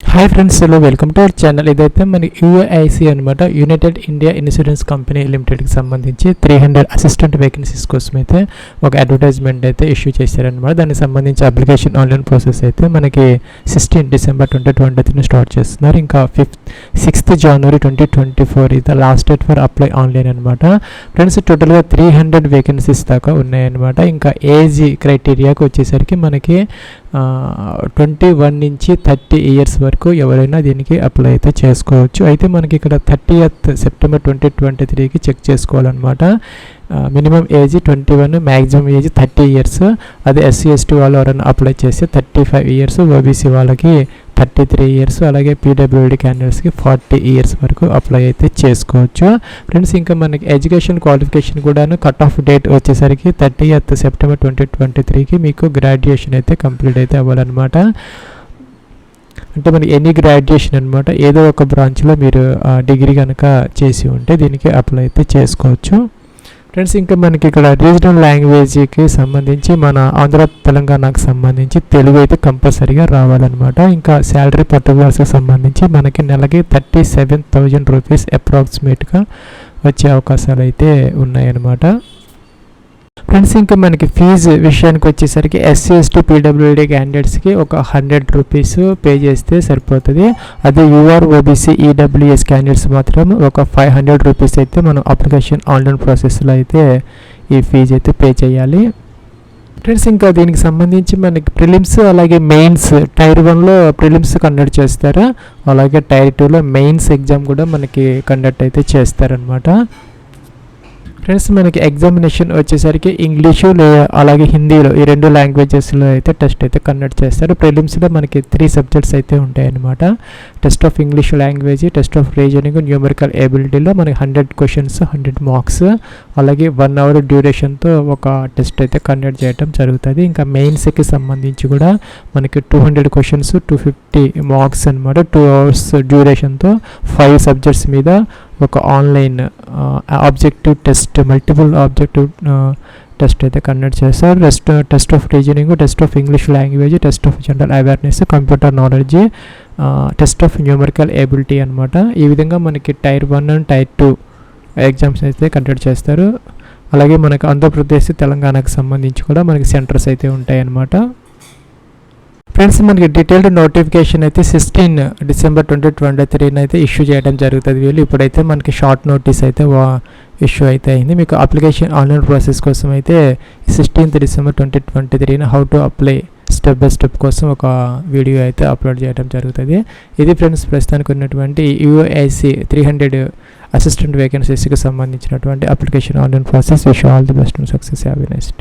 Hi friends hello welcome to our channel ఇదైతే మన యూఐసి అనమాట యునైటెడ్ ఇండియా ఇన్సూరెన్స్ కంపెనీ లిమిటెడ్కి సంబంధించి త్రీ హండ్రెడ్ అసిస్టెంట్ వేకెన్సీస్ కోసం అయితే ఒక అడ్వర్టైజ్మెంట్ అయితే ఇష్యూ చేశారనమాట దానికి సంబంధించి అప్లికేషన్ ఆన్లైన్ ప్రాసెస్ అయితే మనకి సిక్స్టీన్ డిసెంబర్ ట్వంటీ ట్వంటీ త్రీని స్టార్ట్ చేస్తున్నారు. ఇంకా fifth sixth January twenty twenty four ఇది last date for apply online అనమాట ఫ్రెండ్స్ టోటల్గా త్రీ హండ్రెడ్ వేకెన్సీస్ దాకా ఉన్నాయన్నమాట. ఇంకా ఏజ్ క్రైటీరియాకి వచ్చేసరికి మనకి ట్వంటీ వన్ నుంచి థర్టీ ఇయర్స్ వరకు ఎవరైనా దీనికి అప్లై అయితే చేసుకోవచ్చు. అయితే మనకి ఇక్కడ థర్టీయత్ సెప్టెంబర్ ట్వంటీ ట్వంటీ త్రీకి చెక్ చేసుకోవాలన్నమాట. Minimum age twenty one maximum age thirty years అదే ఎస్సీ ఎస్టీ వాళ్ళు ఎవరైనా అప్లై చేస్తే థర్టీ ఫైవ్ ఇయర్స్ ఓబీసీ వాళ్ళకి థర్టీ త్రీ ఇయర్స్ అలాగే పీడబ్ల్యూడి క్యాండిడేట్స్కి ఫార్టీ ఇయర్స్ వరకు అప్లై అయితే చేసుకోవచ్చు. ఫ్రెండ్స్ ఇంకా మనకి ఎడ్యుకేషన్ క్వాలిఫికేషన్ కూడాను కట్ ఆఫ్ డేట్ వచ్చేసరికి thirtieth September twenty twenty త్రీకి మీకు గ్రాడ్యుయేషన్ అయితే కంప్లీట్ అయితే అవ్వాలన్నమాట. అంటే మనకి ఎనీ గ్రాడ్యుయేషన్ అనమాట ఏదో ఒక బ్రాంచ్లో మీరు డిగ్రీ కనుక చేసి ఉంటే దీనికి అప్లై అయితే చేసుకోవచ్చు. ఫ్రెండ్స్ ఇంకా మనకి ఇక్కడ రీజనల్ లాంగ్వేజ్కి సంబంధించి మన ఆంధ్ర తెలంగాణకు సంబంధించి తెలుగు అయితే కంపల్సరీగా రావాలన్నమాట. ఇంకా శాలరీ పర్టికులర్స్కి సంబంధించి మనకి నెలకి థర్టీ సెవెన్ థౌజండ్ రూపీస్ అప్రాక్సిమేట్గా వచ్చే అవకాశాలు అయితే ఉన్నాయన్నమాట. ఫ్రెండ్స్ ఇంకా మనకి ఫీజు విషయానికి వచ్చేసరికి ఎస్సీ ఎస్టీ పీడబ్ల్యూడీ క్యాండిడేట్స్కి ఒక హండ్రెడ్ రూపీస్ పే చేస్తే సరిపోతుంది. అదే యూఆర్ ఓబీసీ ఈడబ్ల్యూఎస్ క్యాండిడేట్స్ మాత్రం ఒక ఫైవ్ హండ్రెడ్ రూపీస్ అయితే మనం అప్లికేషన్ ఆన్లైన్ ప్రాసెస్లో అయితే ఈ ఫీజు అయితే పే చేయాలి. ఫ్రెండ్స్ ఇంకా దీనికి సంబంధించి మనకి ప్రిలిమ్స్ అలాగే మెయిన్స్ టైర్ వన్లో ప్రిలిమ్స్ కండక్ట్ చేస్తారు? అలాగే టైర్ టూలో మెయిన్స్ ఎగ్జామ్ కూడా మనకి కండక్ట్ అయితే చేస్తారనమాట ఫ్రెండ్స్ మనకి ఎగ్జామినేషన్ వచ్చేసరికి ఇంగ్లీషు అలాగే హిందీలో ఈ రెండు లాంగ్వేజెస్లో అయితే టెస్ట్ అయితే కండక్ట్ చేస్తారు. ప్రిలిమ్స్లో మనకి త్రీ సబ్జెక్ట్స్ అయితే ఉంటాయన్నమాట. Test of English language test of reasoning numerical ఎబిలిటీలో మనకి హండ్రెడ్ క్వశ్చన్స్ హండ్రెడ్ మార్క్స్ అలాగే వన్ అవర్ డ్యూరేషన్తో ఒక టెస్ట్ అయితే కండక్ట్ చేయడం జరుగుతుంది. ఇంకా మెయిన్స్కి సంబంధించి కూడా మనకి two hundred questions two fifty marks అనమాట టూ అవర్స్ డ్యూరేషన్తో ఫైవ్ సబ్జెక్ట్స్ మీద ఒక online objective test multiple objective test అయితే కండక్ట్ చేస్తారు. Test test of reasoning test of English language test of general awareness computer knowledge test of numerical ability అనమాట ఈ విధంగా మనకి tier one and tier two exams అయితే conduct చేస్తారు. అలాగే మనకి ఆంధ్రప్రదేశ్ తెలంగాణకు సంబంధించి కూడా మనకి సెంటర్స్ అయితే ఉంటాయన్నమాట. ఫ్రెండ్స్ మనకి డీటెయిల్డ్ నోటిఫికేషన్ అయితే సిక్స్టీన్ డిసెంబర్ ట్వంటీ ట్వంటీ త్రీని అయితే ఇష్యూ చేయడం జరుగుతుంది వీళ్ళు. ఇప్పుడైతే మనకి షార్ట్ నోటీస్ అయితే ఇష్యూ అయితే అయింది. మీకు అప్లికేషన్ ఆన్లైన్ ప్రాసెస్ కోసం అయితే sixteenth December twenty twenty త్రీన how to apply step by step కోసం ఒక వీడియో అయితే అప్లోడ్ చేయడం జరుగుతుంది. ఇది ఫ్రెండ్స్ ప్రస్తుతానికి ఉన్నటువంటి యూఐసి త్రీ హండ్రెడ్ అసిస్టెంట్ వేకెన్సీస్కి సంబంధించినటువంటి application online process. Wish all the best success. Have next